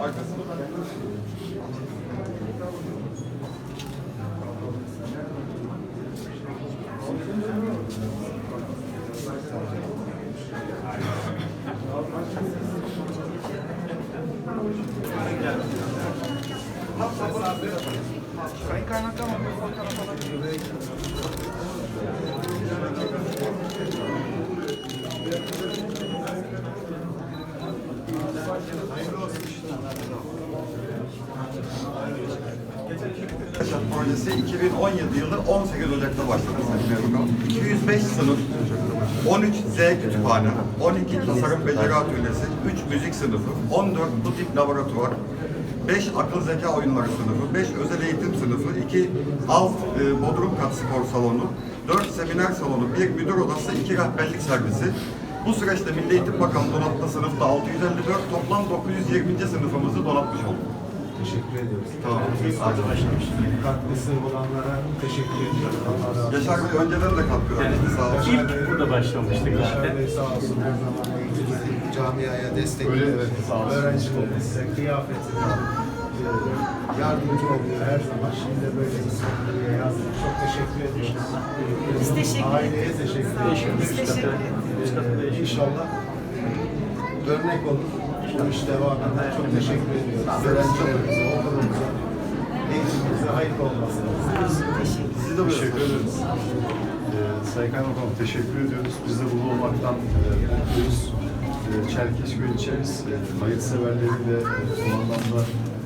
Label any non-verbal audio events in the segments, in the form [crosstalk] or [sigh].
Arkasını Sayın alabilir Yaşam projesi 2017 yılı 18 Ocak'ta başladı. Sayın Memur 205 sınıf, 13 Z kütüphane, 12 tasarım beceri atölyesi, 3 müzik sınıfı, 14 bu tip laboratuvar, 5 akıl zeka oyunları sınıfı, 5 özel eğitim sınıfı, 2 alt e, bodrum kat spor salonu, 4 seminer salonu, 1 müdür odası, 2 rehberlik servisi. Bu süreçte Milli Eğitim Bakanı donattığı sınıfta 654, toplam 920. sınıfımızı donatmış olduk. Teşekkür ediyoruz. Tamam. Katkısı olanlara teşekkür ediyoruz. Allah razı olsun. Yaşar Bey önceden de katkı vermişti sağ olsun. İlk burada başlamıştık zaten. Bey sağ olsun her zaman camiaya destek Öyle, oluyor. evet, sağ olsun. Öğrencilerimize kıyafetine e, yardımcı oluyor her zaman. Şimdi de böyle bir sonraya yazdık. Çok teşekkür ediyoruz. Biz teşekkür Aileye ederiz. teşekkür Sağ olun. ediyoruz. Biz teşekkür ederiz. Ee, İnşallah örnek olur. Bu iş devam eder. Çok teşekkür ediyoruz. Öğrencilerimize, okulumuza, eğitimimize hayırlı olmasını diliyoruz. Sizi de Teşekkür ederiz. Ee, Sayın Kaymakam teşekkür ediyoruz. Biz de burada olmaktan e, mutluyuz. E, Çerkezköy ilçemiz e, hayırseverleriyle e, bu anlamda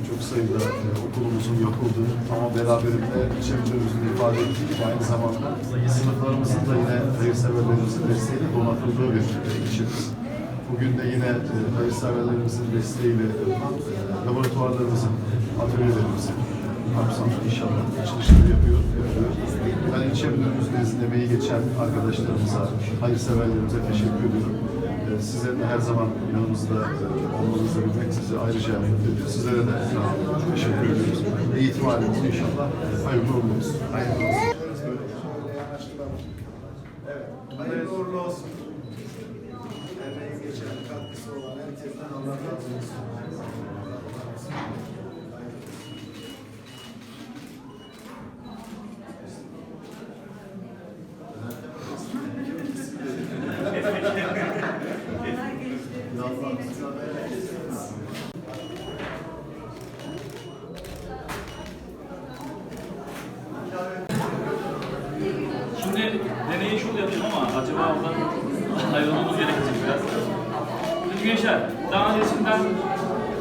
çok sayıda e, okulumuzun yapıldığı ama beraberinde ilçe müdürümüzün ifade ettiği gibi aynı zamanda sınıflarımızın da yine hayırseverlerimizin desteğiyle donatıldığı bir e, ilçemiz. Bugün de yine e, hayırseverlerimizin desteğiyle e, laboratuvarlarımızın, atölyelerimizin kapsamlı inşallah açılışları yapıyor. yapıyor. Ben ilçe müdürümüzün nezdinde emeği geçen arkadaşlarımıza, hayırseverlerimize teşekkür ediyorum. Sizlerin de her zaman yanımızda e, olmanızı bilmek sizi ayrıca. Sizlere de e, teşekkür ediyoruz. Eğitim halimiz inşallah hayırlı olsun. Hayırlı olsun. Evet. Hayırlı uğurlu olsun. Emeği geçen, katkısı olan herkesten Allah razı olsun. Yapayım ama acaba oradan ayrılmamız gerekecek biraz. Şimdi gençler, daha öncesinden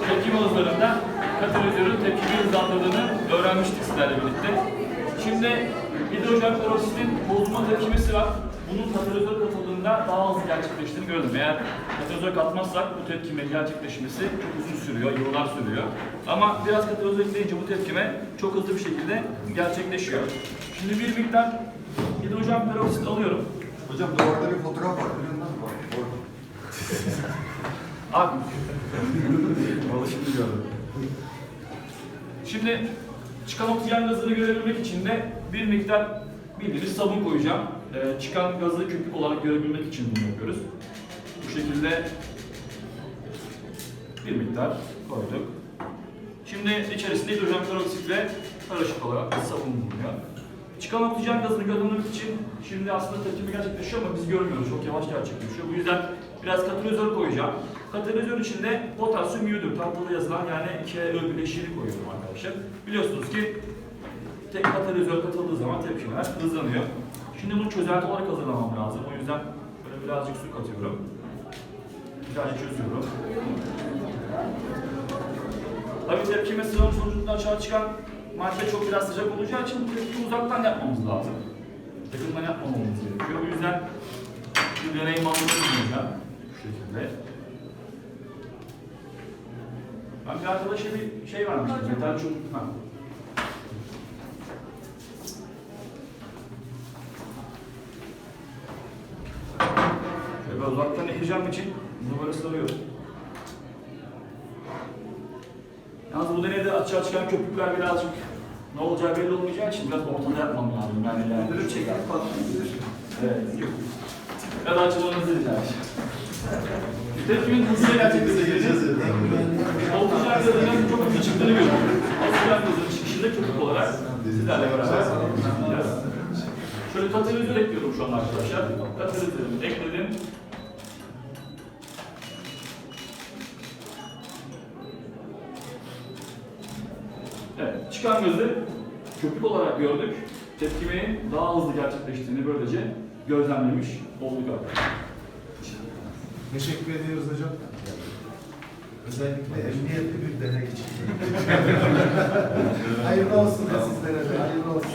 tepkim hızlarında katalizörün tepkimi hızlandırdığını öğrenmiştik sizlerle birlikte. Şimdi hidrojen peroksitin bozulma tepkimesi var. Bunun katalizör katıldığında daha hızlı gerçekleştiğini gördüm. Eğer katalizör katmazsak bu tepkimin gerçekleşmesi çok uzun sürüyor, yıllar sürüyor. Ama biraz katalizör ekleyince bu tepkime çok hızlı bir şekilde gerçekleşiyor. Şimdi bir miktar hidrojen peroksit alıyorum. Hocam duvarda bir fotoğraf var. Biliyor musun? Bak, orada. Abi. Vallahi şimdi gördüm. Şimdi çıkan oksijen gazını görebilmek için de bir miktar bildiğiniz sabun koyacağım. Ee, çıkan gazı köpük olarak görebilmek için bunu yapıyoruz. Bu şekilde bir miktar koyduk. Şimdi içerisinde hidrojen peroksit ve karışık olarak sabun bulunuyor. Çıkan oksijen gazını görmek için şimdi aslında tepkimi gerçekleşiyor ama biz görmüyoruz. Çok yavaş gerçekleşiyor. Bu yüzden biraz katalizör koyacağım. Katalizör içinde potasyum iyodür. Tahtada yazılan yani 2 bileşiğini koyuyorum arkadaşlar. Biliyorsunuz ki tek katalizör katıldığı zaman tepkimeler hızlanıyor. Şimdi bunu çözelti olarak hazırlamam lazım. O yüzden böyle birazcık su katıyorum. Güzelce çözüyorum. Tabii tepkime sıvı sonucunda aşağı çıkan madde çok biraz sıcak olacağı için bu tepkiyi uzaktan yapmamız lazım. Yakından yapmamamız gerekiyor. Bu yüzden bir deney malzemesi bulacağım. Şu şekilde. Ben bir arkadaşa bir şey vermiştim. Metal çubuk. Ha. Şöyle uzaktan yapacağım için bunu böyle sarıyorum. Yalnız bu deneyde açığa çıkan köpükler birazcık ne olacağı belli olmayacağı için biraz ortada yapmam lazım. Yani ileride çeker. Evet. Ya da açılmanızı rica edeceğim. Tepkimin hızıyla gerçekleştireceğiz. Oksijen gazının çok hızlı çıktığını görüyoruz. Oksijen gazının çıkışında köpük olarak sizlerle beraber. Şöyle katalizör ekliyorum şu an arkadaşlar. Katalizörümü ekledim. Evet, çıkan gözü köpük olarak gördük. Tepkimenin daha hızlı gerçekleştiğini böylece gözlemlemiş olduk arkadaşlar. Teşekkür ediyoruz hocam. Özellikle emniyetli bir deney için. [laughs] hayırlı olsun da sizlere de. Hayırlı olsun.